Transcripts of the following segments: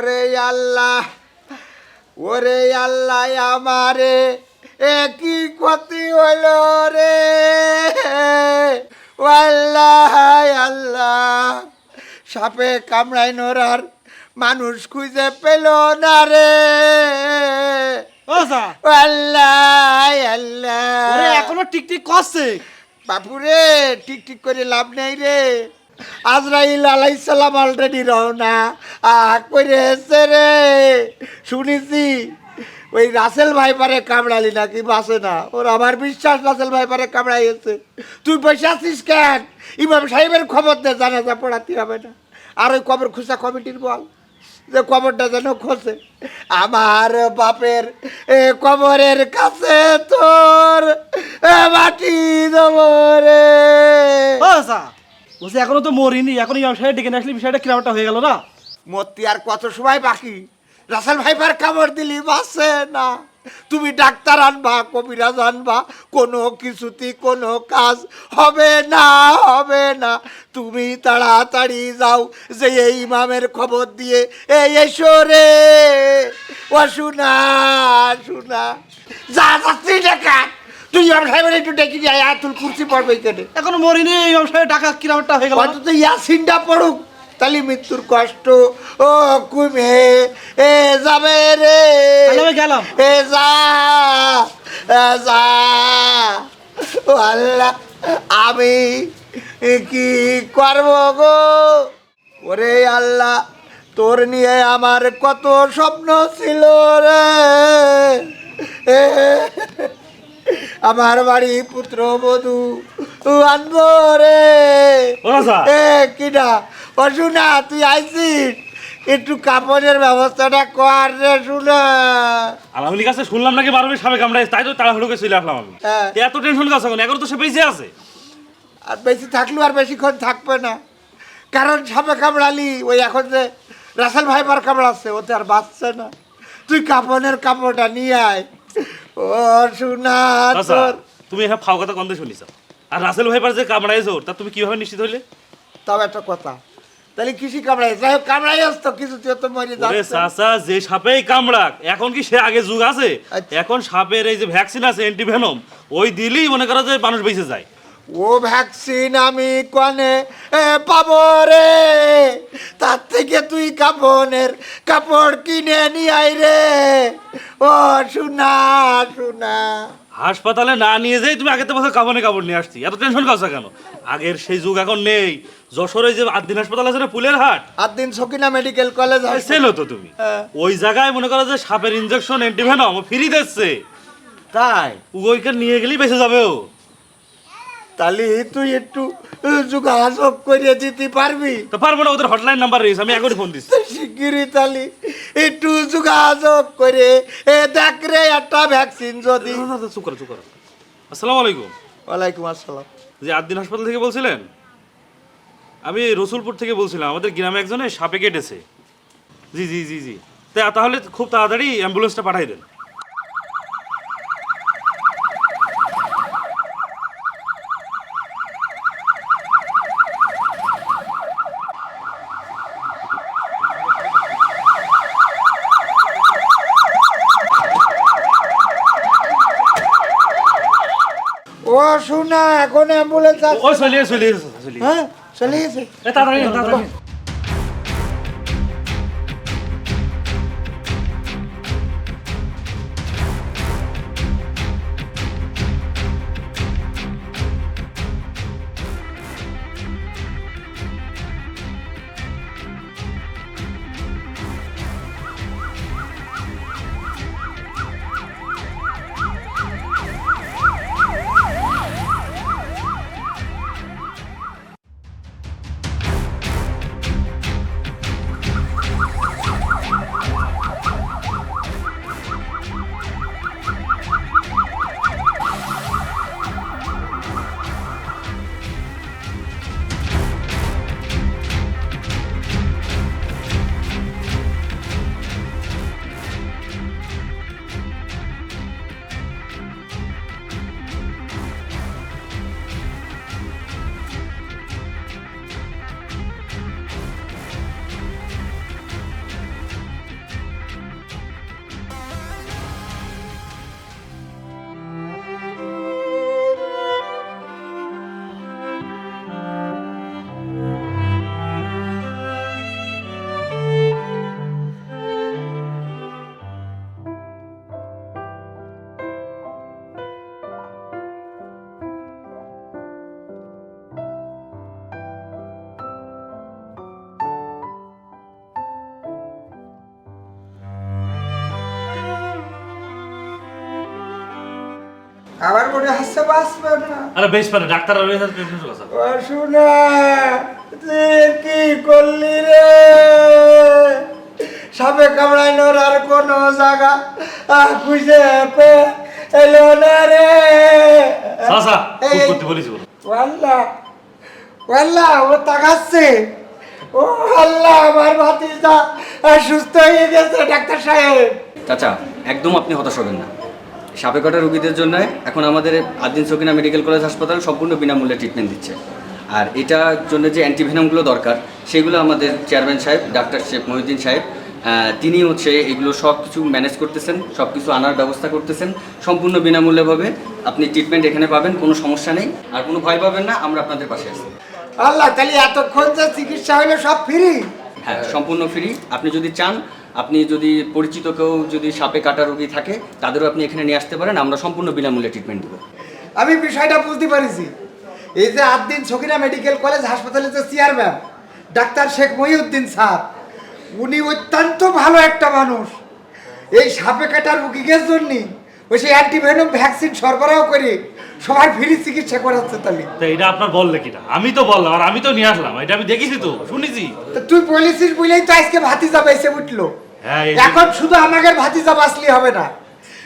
ওরে আল্লাহ ওরে আল্লাহ আমারে একই ক্ষতি হইল রে? আল্লাহ আল্লাহ সাপে কামড়াই নোরার মানুষ খুঁজে পেল না রে। ও আল্লাহ আল্লাহ। এখনও টিকটিক করছে। বাপুরে ঠিক ঠিক করে লাভ নেই রে। আজরাইল আলাইসালাম অলরেডি রওনা। করেছে রে। শুনেছি। ওই রাসেল ভাইপারে কামড়ালি নাকি? বাসে না। ওর আমার বিশ্বাস রাসেল ভাইপারে কামড়াইছে তুই বসে আছিস কেন? ইমাম সাহেবের খবর দে, জানাজা পড়াতে হবে না। আর ওই কবর খুঁজা কমিটির বল, যে কবরটা যেন খোঁজে। আমার বাপের এ কবরের কাছে তোর মাটি দেবো রে। যা বলছে, এখনও তো মরিনি, এখন এই ব্যবসায় ডেকে আসলে, বিষয়টা কিরমটা হয়ে গেল না? মতি আর কত সময় বাকি? রাসেল ভাইপার কামড় দিলি, বাসে না। তুমি ডাক্তার আনবা, কবিরাজ আনবা, কোনো কিছুতেই কোনো কাজ হবে না হবে না। তুমি তাড়াতাড়ি যাও, যে এই ইমামের খবর দিয়ে এই এসো রে। ও, শোনা শোনা। যা যাচ্ছি তুই ইমাম সাহেবের একটু ডেকে যাই আর তুই কুর্সি পড়বে কেটে এখনও মরিনি এই ব্যবসায় টাকা কিরমটা হয়ে গেল? অন্তত ইয়াসিনটা পড়ুক তাহলে মৃত্যুর কষ্ট ও কুমে এ যাবে রে। আমি গেলাম। এ যা যা। ও আল্লাহ আমি কি করব গো? ওরে আল্লাহ তোর নিয়ে আমার কত স্বপ্ন ছিল রে। আমার বাড়ি পুত্র বধু আনব রে রাজা। এ কিনা অশুনা তুই আইছিস? একটু কাপড়ের ব্যবস্থাটা কর রে শুনা। কাছে শুনলাম নাকি বারো সাবে কামড়াই তাই তো তাড়াহুড়ো করে চলে আসলাম আমি। হ্যাঁ। এত টেনশন কাছে এখন এগারো তো সে বেঁচে আছে। আর বেশি থাকলেও আর বেশিক্ষণ থাকবে না। কারণ সাপে কামড়ালি ওই এখন যে রাসেল ভাইবার কামড়াচ্ছে ওতে আর বাঁচছে না। তুই কাপড়ের কাপড়টা নিয়ে আয়। ও শুনা আচ্ছা তোর। তুমি এখানে ফাও কথা গন্ধে আর রাসেল ভাইপার যে কামড়াইছো তা তুমি কীভাবে নিশ্চিত হইলে তাও একটা কথা। তাহলে কৃষি কামড়াই যাই হোক কামড়াই আসতো কিছু তুই তো মরে ওরে যাচ্ছে। চাচা যে সাপেই কামড়াক এখন কি সে আগে যুগ আছে? আচ্ছা। এখন সাপের এই যে ভ্যাকসিন আছে অ্যান্টিভেনম ওই দিলেই মনে করো যে মানুষ বেঁচে যায়। ও ভ্যাকসিন আমি কনে পাবো রে। তার থেকে তুই কাপড়ের কাপড় কিনে নিয়ে আই রে। ও শোনা শোনা। হাসপাতালে না নিয়ে যাই তুমি আগের বছর কাপড়ে কাপড় নিয়ে আসছি এত টেনশন কাছে কেন? আগের সেই যুগ এখন নেই। যশোরে যে আদিন হাসপাতাল আছে না পুলের হাট? আর দিন সকিনা মেডিকেল কলেজ সেল তো তুমি। হ্যাঁ। ওই জায়গায় মনে করো যে সাপের ইনজেকশন অ্যান্টিভেনম ফ্রি দিচ্ছে। তাই? ওইখানে নিয়ে গেলেই বেঁচে যাবে ও। তাহলে তুই একটু যোগাযোগ করে দিতে পারবি? তো পারব না ওদের হটলাইন নাম্বার রয়েছে আমি এখনই ফোন দিচ্ছি। শিগগিরি তালি একটু যোগাযোগ করে এ দেখ রে একটা ভ্যাকসিন যদি। চুপ করো চুপ করো। আসসালামু আলাইকুম। ওয়ালাইকুম আসসালাম। যে আদিন হাসপাতাল থেকে বলছিলেন? আমি রসুলপুর থেকে বলছিলাম আমাদের গ্রামে একজনে সাপে কেটেছে। জি জি জি জি। তাহলে খুব তাড়াতাড়ি অ্যাম্বুলেন্সটা পাঠাই দেন। ও শোনা এখন অ্যাম্বুলেন্স ও চলিয়ে চলিয়ে চলিয়ে হ্যাঁ চলে গেছে এ, তাড়াতাড়ি তাড়াতাড়ি। আবার মনে হচ্ছে বাঁচবে না। আরে বেশ পারে ডাক্তার আর রয়েছে প্রেগনেন্ট কথা ও শোনা তুই কি করলি রে? সাপে কামড়াইনোর আর কোনো জায়গা খুঁজে পে এলো না রে। সাসা করতে বলিস বলো। ওয়াল্লা ওয়াল্লা ও তাকাচ্ছে। ও আল্লাহ আমার ভাতিজা সুস্থ হয়ে গেছে ডাক্তার সাহেব। চাচা একদম আপনি হতাশ হবেন না। সাপে কাটা রোগীদের জন্য এখন আমাদের আদিন সকিনা মেডিকেল কলেজ হাসপাতাল সম্পূর্ণ বিনামূল্যে ট্রিটমেন্ট দিচ্ছে। আর এটার জন্য যে অ্যান্টিভেনামগুলো দরকার সেগুলো আমাদের চেয়ারম্যান সাহেব ডাক্তার শেখ মহিউদ্দিন সাহেব তিনি হচ্ছে এগুলো সব কিছু ম্যানেজ করতেছেন সব কিছু আনার ব্যবস্থা করতেছেন সম্পূর্ণ বিনামূল্যেভাবে। আপনি ট্রিটমেন্ট এখানে পাবেন কোনো সমস্যা নেই। আর কোনো ভয় পাবেন না আমরা আপনাদের পাশে আছি। আল্লাহ তাহলে এতক্ষণ যে চিকিৎসা হলো সব ফ্রি হ্যাঁ সম্পূর্ণ ফ্রি আপনি যদি চান আপনি যদি পরিচিত কেউ যদি সাপে, কাটা রোগী থাকে, তাদেরও আপনি এখানে নিয়ে আসতে পারেন, আমরা সম্পূর্ণ বিনামূল্যে ট্রিটমেন্ট দেবো। আমি বিষয়টা বুঝতে পারিছি। এই যে আদিন ছকিরা মেডিকেল কলেজ হাসপাতালে যে chairman doctor Sheikh Mohiuddin sir, উনি অত্যন্ত ভালো একটা মানুষ। এই সাপে, কাটা রুগীদের জন্য ওই সেই অ্যান্টিভেনম ভ্যাকসিন সরবরাহ করে সবার ফ্রি চিকিৎসা করাচ্ছে তাহলে। তা এটা আপনার বললে কিনা? আমি তো বললাম আর আমি তো নিয়ে আসলাম এটা আমি দেখেছি তো শুনেছি। তো তুই বলেছিস বলেই তো আজকে ভাতিজা উঠল। হ্যাঁ, এই- এখন শুধু আমাদের ভাতিজা বাঁচলি হবে না।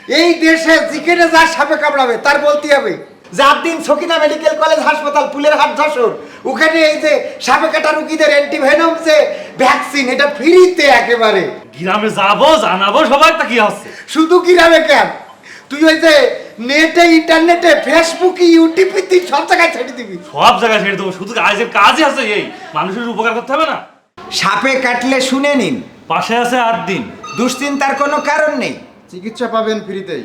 এই দেশে যা সাপে কামড়াবে তার বলতে হবে যার দিন সকিনা মেডিকেল কলেজ হাসপাতাল ফুলের হাট যশোর। ওখানে এই যে সাপে কাটা রুগীদের অ্যান্টিভেনম যে ভ্যাকসিন এটা ফ্রিতে একেবারে। গ্রামে যাব জানাব সবাই তা কি হচ্ছে? শুধু গ্রামে কেন? তুই ওই যে নেটে ইন্টারনেটে ফেসবুকে ইউটিউবে তুই সব জায়গায় ছেড়ে দিবি। সব জায়গায় ছেড়ে দেবো। শুধু কাজের কাজই আছে এই মানুষের উপকার করতে হবে না। সাপে কাটলে শুনে নিন। পাশে আছে আট দিন। দুশ্চিন্তার কোনো কারণ নেই। চিকিৎসা পাবেন ফ্রিতেই।